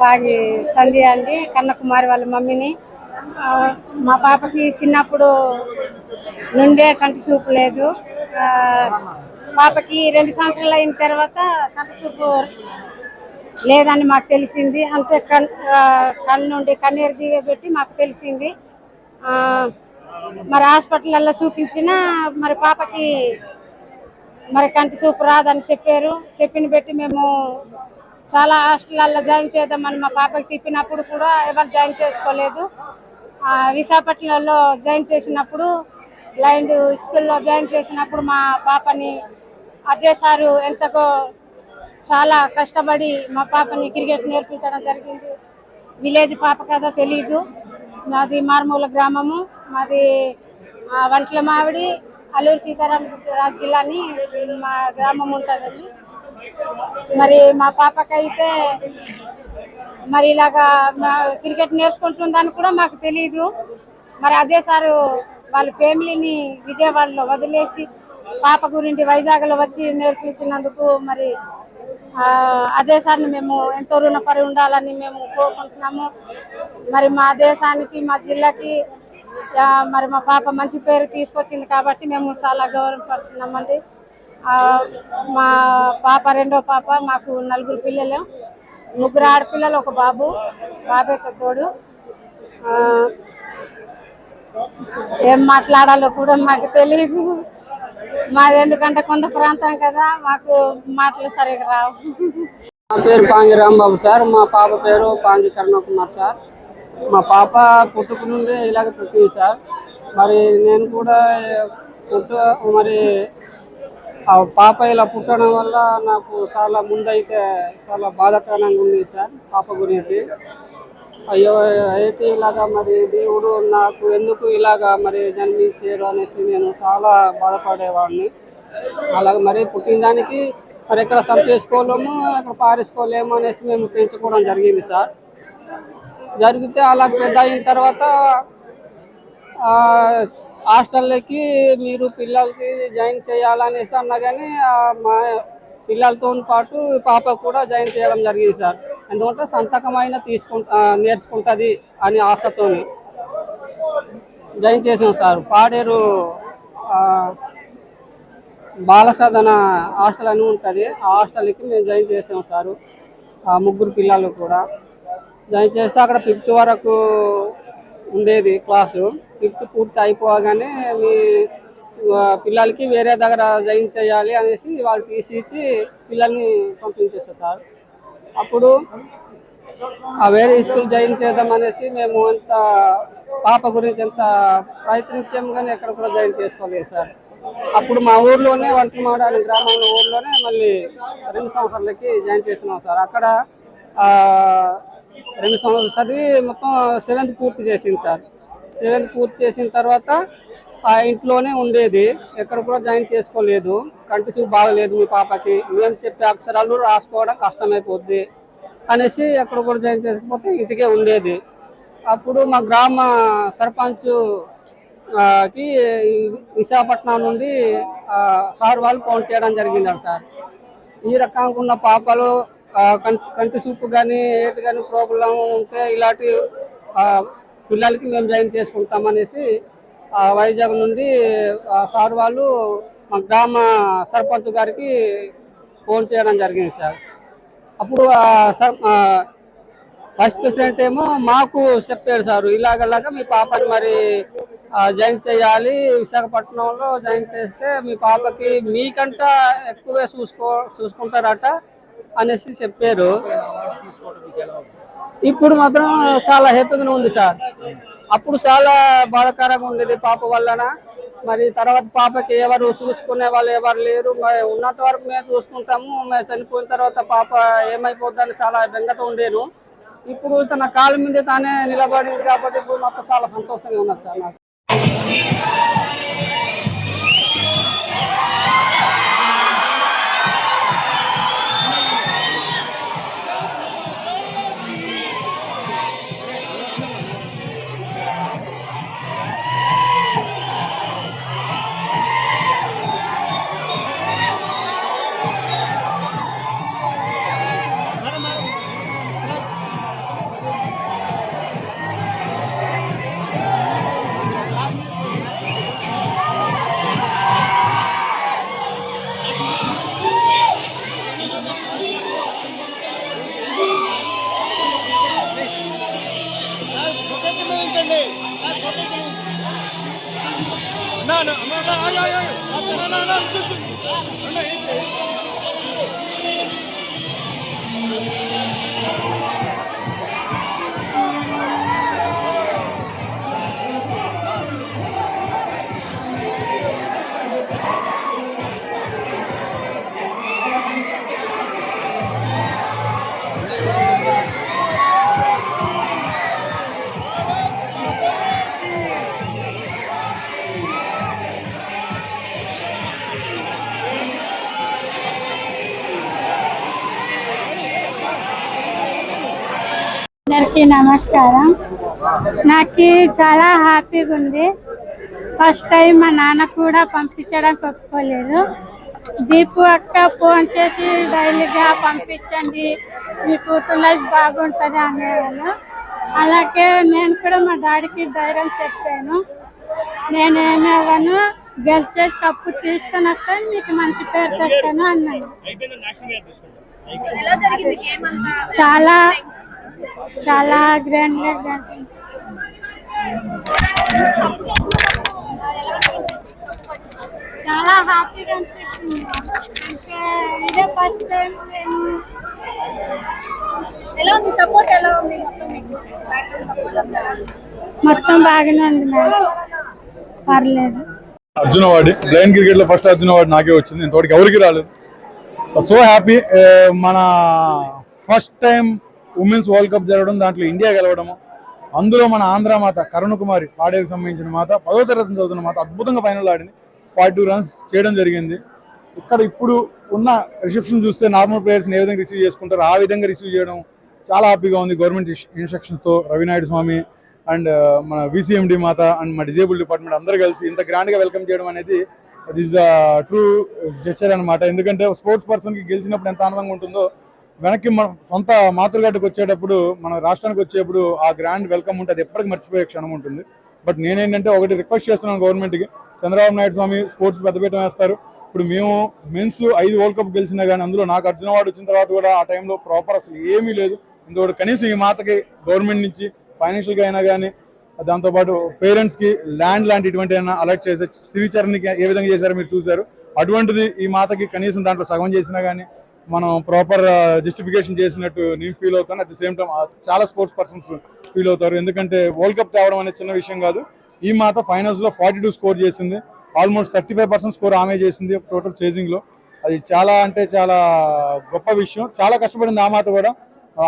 పాగి సంధ్య అండి కన్నకుమారి వాళ్ళ మమ్మీని. మా పాపకి చిన్నప్పుడు నుండే కంటి చూపు లేదు. పాపకి రెండు సంవత్సరాలు అయిన తర్వాత కంటి చూపు లేదని మాకు తెలిసింది. అంతే కన్ కళ్ళు నుండి కన్నీరు దిగబెట్టి మాకు తెలిసింది. మరి హాస్పిటల్లో చూపించినా మరి పాపకి మరి కంటి చూపు రాదని చెప్పారు. చెప్పిన పెట్టి మేము చాలా హాస్టల్లో జాయిన్ చేద్దామని మా పాపకి తిప్పినప్పుడు కూడా ఎవరు జాయిన్ చేసుకోలేదు. ఆ, విశాఖపట్నంలో జాయిన్ చేసినప్పుడు బ్లైండ్ స్కూల్లో జాయిన్ చేసినప్పుడు మా పాపని అజయ్ సారు ఎంతగో చాలా కష్టపడి మా పాపని క్రికెట్ నేర్పించడం జరిగింది. విలేజ్ పాప కదా తెలీదు. మాది మారుమూల గ్రామము. మాది వంట్ల మావిడి అల్లూరు సీతారాం జిల్లాని మా గ్రామం ఉంటుందండి. మరి మా పాపకైతే మరి ఇలాగా మా క్రికెట్ నేర్చుకుంటుందని కూడా మాకు తెలియదు మరి అజయ్ సారు వాళ్ళ ఫ్యామిలీని విజయవాడలో వదిలేసి పాప గురించి వైజాగ్లో వచ్చి నేర్పించినందుకు మరి అజయ్ సార్ని మేము ఎంతో రుణపడి ఉండాలని మేము కోరుకుంటున్నాము. మరి మా దేశానికి మా జిల్లాకి మరి మా పాప మంచి పేరు తీసుకొచ్చింది కాబట్టి మేము చాలా గౌరవపడుతున్నామండి. మా పాప రెండో పాప మాకు నలుగురు పిల్లలు ముగ్గురు ఆడపిల్లలు ఒక బాబు బాబే తోడు ఏం మాట్లాడాలో కూడా మాకు తెలియదు మాది ఎందుకంటే కొంత ప్రాంతం కదా మాకు మాటలు సరిగా రావు. నా పేరు పాంగి రాంబాబు సార్ మా పాప పేరు పాంగి కరుణ కుమార్ సార్. మా పాప పుట్టుకు నుండి ఇలాగ పుట్టింది సార్. మరి నేను కూడా పుట్టు మరి ఆ పాప ఇలా పుట్టడం వల్ల నాకు చాలా ముందైతే చాలా బాధాకరంగా ఉంది సార్ పాప గురించి. అయ్యో ఏంటి ఇలాగా మరి దేవుడు నాకు ఎందుకు ఇలాగా మరి జన్మించారు అనేసి నేను చాలా బాధపడేవాడిని. అలాగే మరి పుట్టిన దానికి మరి ఎక్కడ సంపేసుకోలేము ఎక్కడ పారేసుకోలేము అనేసి మేము పెంచుకోవడం జరిగింది సార్. జరిగితే అలా పెద్ద అయిన తర్వాత హాస్టల్లోకి మీరు పిల్లలకి జాయిన్ చేయాలనేసి అన్నా కానీ మా పిల్లలతో పాటు పాప కూడా జాయిన్ చేయడం జరిగింది సార్. ఎందుకంటే సంతకమైన తీసుకుంటా నేర్చుకుంటుంది అని ఆశతోని జాయిన్ చేసాం సార్. పాడేరు ఆ, బాలసాధన హాస్టల్ అని ఉంటుంది. ఆ హాస్టల్కి మేము జాయిన్ చేసాం సారు. ఆ ముగ్గురు పిల్లలు కూడా. జాయిన్ చేస్తే అక్కడ ఫిఫ్త్ వరకు ఉండేది క్లాసు. ఫిఫ్త్ పూర్తి అయిపోగానే మీ పిల్లలకి వేరే దగ్గర జాయిన్ చేయాలి అనేసి వాళ్ళు టీసీ ఇచ్చి పిల్లల్ని పంపించేస్తారు సార్. అప్పుడు ఆ వేరే స్కూల్ జాయిన్ చేద్దాం అనేసి మేము అంత పాప గురించి ఎంత ప్రయత్నించాము కానీ ఎక్కడ కూడా జాయిన్ చేసుకోలేదు సార్. అప్పుడు మా ఊర్లోనే వంటమాడ అనే గ్రామంలో ఊర్లోనే మళ్ళీ రెండు సంవత్సరాలకి జాయిన్ చేసినాం సార్. అక్కడ రెండు సంవత్సరాలు చదివి మొత్తం సెవెంత్ పూర్తి చేసింది సార్. సెవెంత్ పూర్తి చేసిన తర్వాత ఆ ఇంట్లోనే ఉండేది. ఎక్కడ కూడా జాయిన్ చేసుకోలేదు. కంటి చూపు బాగలేదు మీ పాపకి. మేము చెప్పే అక్షరాలు రాసుకోవడం కష్టమైపోద్ది అనేసి ఎక్కడ కూడా జాయిన్ చేసుకపోతే ఇంటికే ఉండేది. అప్పుడు మా గ్రామ సర్పంచ్కి విశాఖపట్నం నుండి సార్ వాళ్ళు ఫోన్ చేయడం జరిగింది సార్. ఈ రకంగా ఉన్న పాపలు కంటి చూపు కానీ ఏటి కానీ ప్రాబ్లం ఉంటే ఇలాంటి పిల్లలకి మేము జాయిన్ చేసుకుంటామనేసి ఆ, వైజాగ్ నుండి ఆ, సార్ వాళ్ళు మా గ్రామ సర్పంచ్ గారికి ఫోన్ చేయడం జరిగింది సార్. అప్పుడు ఆ సర్ వైస్ ప్రెసిడెంట్ ఏమో మాకు చెప్పాడు సార్ ఇలాగలాగా మీ పాపని మరి జాయిన్ చేయాలి విశాఖపట్నంలో జాయిన్ చేస్తే మీ పాపకి మీకంట ఎక్కువే చూసుకో చూసుకుంటారట అనేసి చెప్పారు. ఇప్పుడు మాత్రం చాలా హ్యాపీగానే ఉంది సార్. అప్పుడు చాలా బాధకరంగా ఉండేది పాప వల్లన. మరి తర్వాత పాపకి ఎవరు చూసుకునే వాళ్ళు ఎవరు లేరు. మరి ఉన్నంత వరకు మేము చూసుకుంటాము. మేము చనిపోయిన తర్వాత పాప ఏమైపోద్దని చాలా బెంగతో ఉండేను. ఇప్పుడు తన కాళ్ళ మీద తానే నిలబడింది కాబట్టి ఇప్పుడు మాకు చాలా సంతోషంగా ఉన్నది సార్ నాకు. Hayır hayır hayır. Lan lan lan. Öyle అందరికీ నమస్కారం. నాకు చాలా హ్యాపీగా ఉంది ఫస్ట్ టైం మా నాన్న కూడా పంపించడానికి ఒప్పుకోలేదు. దీపు అక్క ఫోన్ చేసి డైలీగా పంపించండి మీ కూతురు లైఫ్ బాగుంటుంది అనేవాళ్ళు. అలాగే నేను కూడా మా డాడీకి ధైర్యం చెప్పాను. నేనేమేవాను గెలిచేసి కప్పు తీసుకొని వస్తాను మీకు మంచి పేరు తెస్తాను అన్నాను చాలా చాలా గ్రాండ్గా జరిగింది చాలా హ్యాపీగా అనిపిస్తుంది అంటే ఇదే ఫస్ట్ టైం నేను ఎలా ఉంది? సపోర్ట్ ఎలా ఉంది? మొత్తం మీకు? బ్యాక్గ్రౌండ్ సపోర్ట్ అంతా? మొత్తం బాగానే ఉంది మేడం పర్లేదు. అర్జున అవార్డు బ్లైండ్ క్రికెట్లో ఫస్ట్ అర్జున అవార్డు నాకే వచ్చింది. ఇంతవరకు ఎవరికి రాలేదు. సో హ్యాపీ మన first time women's world cup జరగడం దాంట్లో ఇండియా గెలవడము అందులో మన ఆంధ్ర మాత కరుణ కుమారి పాడేకి సంబంధించిన మాత పదో తరగతి చదువుతున్న మాత అద్భుతంగా ఫైనల్ ఆడింది. ఫార్టీ టూ రన్స్ చేయడం జరిగింది. ఇక్కడ ఇప్పుడు ఉన్న రిసెప్షన్ చూస్తే నార్మల్ ప్లేయర్స్ని ఏ విధంగా రిసీవ్ చేసుకుంటారో ఆ విధంగా రిసీవ్ చేయడం చాలా హ్యాపీగా ఉంది. గవర్నమెంట్ ఇన్స్ట్రక్షన్స్తో రవినాయుడు స్వామి అండ్ uh, మన విసిఎండి మాత అండ్ మా డిజేబుల్ డిపార్ట్మెంట్ అందరూ కలిసి ఇంత గ్రాండ్గా వెల్కమ్ చేయడం అనేది దిస్ ద ట్రూ జెచర్ అనమాట ఎందుకంటే స్పోర్ట్స్ పర్సన్కి గెలిచినప్పుడు ఎంత ఆనందంగా ఉంటుందో వెనక్కి మన సొంత మాతృగడ్డకు వచ్చేటప్పుడు మన రాష్ట్రానికి వచ్చేప్పుడు ఆ గ్రాండ్ వెల్కమ్ ఉంటుంది ఎప్పటికీ మర్చిపోయే క్షణం ఉంటుంది. బట్ నేనేంటంటే ఒకటి రిక్వెస్ట్ చేస్తున్నాను గవర్నమెంట్కి చంద్రబాబు నాయుడు స్వామి స్పోర్ట్స్ పెద్దపీట వేస్తారు. ఇప్పుడు మేము మెన్స్ ఐదు వరల్డ్ కప్ గెలిచినా కానీ అందులో నాకు అర్జున వచ్చిన తర్వాత కూడా ఆ టైంలో ప్రాపర్ అసలు ఏమీ లేదు. ఇందుకోటి కనీసం ఈ మాతకి గవర్నమెంట్ నుంచి ఫైనాన్షియల్గా అయినా కానీ దాంతోపాటు పేరెంట్స్కి ల్యాండ్ లాంటి ఇటువంటి అయినా అలర్ట్ చేసే శ్రీచరణ్కి ఏ విధంగా చేశారో మీరు చూశారు. అటువంటిది ఈ మాతకి కనీసం దాంట్లో సగం చేసినా కానీ మనం ప్రాపర్ జస్టిఫికేషన్ uh, చేసినట్టు నేను ఫీల్ అవుతాను. అట్ ద సేమ్ టైం చాలా స్పోర్ట్స్ పర్సన్స్ ఫీల్ అవుతారు. ఎందుకంటే వరల్డ్ కప్ తేవడం అనేది చిన్న విషయం కాదు. ఈ మాత ఫైనల్స్లో ఫార్టీ టూ స్కోర్ చేసింది. Almost thirty five percent score ఆమె చేసింది టోటల్ చేజింగ్లో అది చాలా అంటే చాలా గొప్ప విషయం. చాలా కష్టపడింది ఆ మాత కూడా.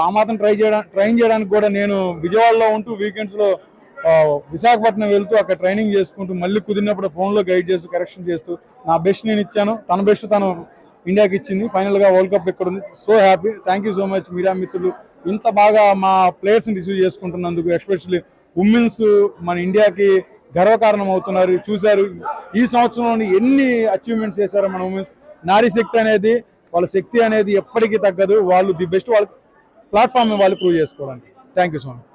ఆ మాతను ట్రై చేయడానికి ట్రైన్ చేయడానికి కూడా నేను విజయవాడలో ఉంటూ వీకెండ్స్లో విశాఖపట్నం వెళ్తూ అక్కడ ట్రైనింగ్ చేసుకుంటూ మళ్ళీ కుదిరినప్పుడు ఫోన్లో గైడ్ చేస్తూ కరెక్షన్ చేస్తూ నా బెస్ట్ నేను ఇచ్చాను. తన బెస్ట్ తను ఇండియాకి ఇచ్చింది. ఫైనల్గా వరల్డ్ కప్ ఇక్కడ ఉంది so happy. Thank you so much media మిత్రులు. ఇంత బాగా మా ప్లేయర్స్ని రిసీవ్ చేసుకుంటున్నందుకు ఎస్పెషల్లీ ఉమెన్స్ మన ఇండియాకి గర్వకారణం అవుతున్నారు. చూశారు. ఈ సంవత్సరంలోని ఎన్ని అచీవ్మెంట్స్ చేశారు మన ఉమెన్స్ నారీ శక్తి అనేది వాళ్ళ శక్తి అనేది ఎప్పటికీ తగ్గదు. వాళ్ళు ది బెస్ట్ వాళ్ళ ప్లాట్ఫామ్ వాళ్ళు ప్రూవ్ చేసుకోవడానికి. Thank you so much